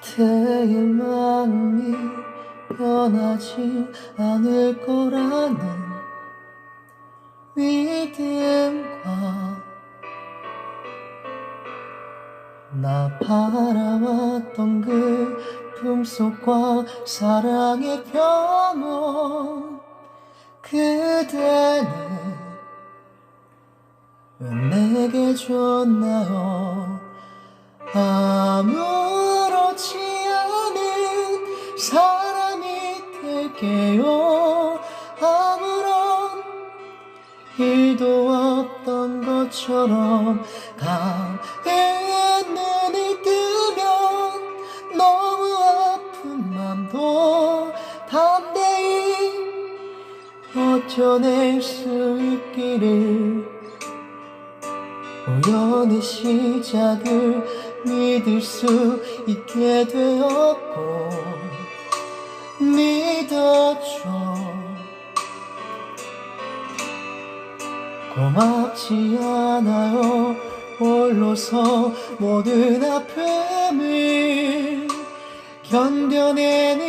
그대의 마음이 변하지 않을 거라는 믿음과 나 바라왔던 그 품속과 사랑의 병원 그대는 왜 내게 줬나요 아무 될게요. 아무런 일도 없던 것처럼 가은 눈을 뜨면 너무 아픈 맘도 담대히 버텨낼 수 있기를 우연의 시작을 믿을 수 있게 되었고 고맙지 않아요. 홀로서 모든 아픔을 견뎌내는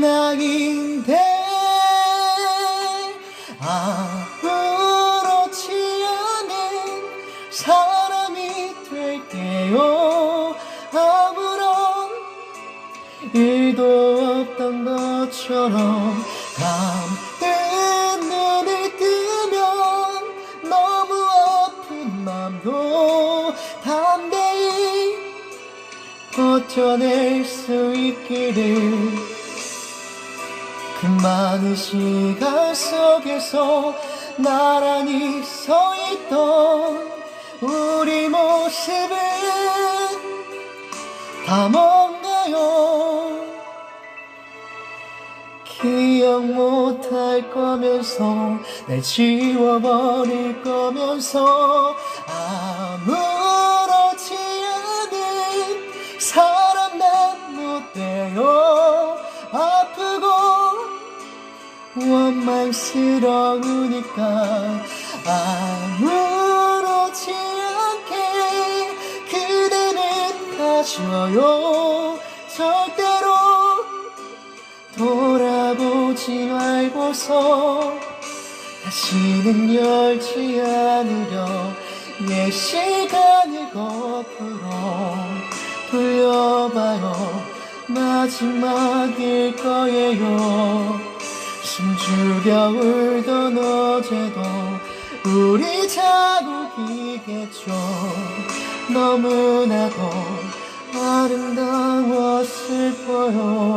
나인데 아무렇지 않은 사람이 될게요. 아무런 일도 없던 것처럼 감은 맘도 담대히 버텨낼 수 있기를. 그 많은 시간 속에서 나란히 서 있던 우리 다뭔 기억 못할 거면서 날 지워버릴 거면서 아무렇지 않은 사람 난 못 돼요. 아프고 원망스러우니까 아무렇지 않게 그대는 가져요. 절대로 돌아 보지 말고서 다시는 열지 않으려 내 시간을 거꾸로 돌려봐요. 마지막일 거예요. 숨죽여 울던 어제도 우리 자국이겠죠. 너무나도 아름다워 슬퍼요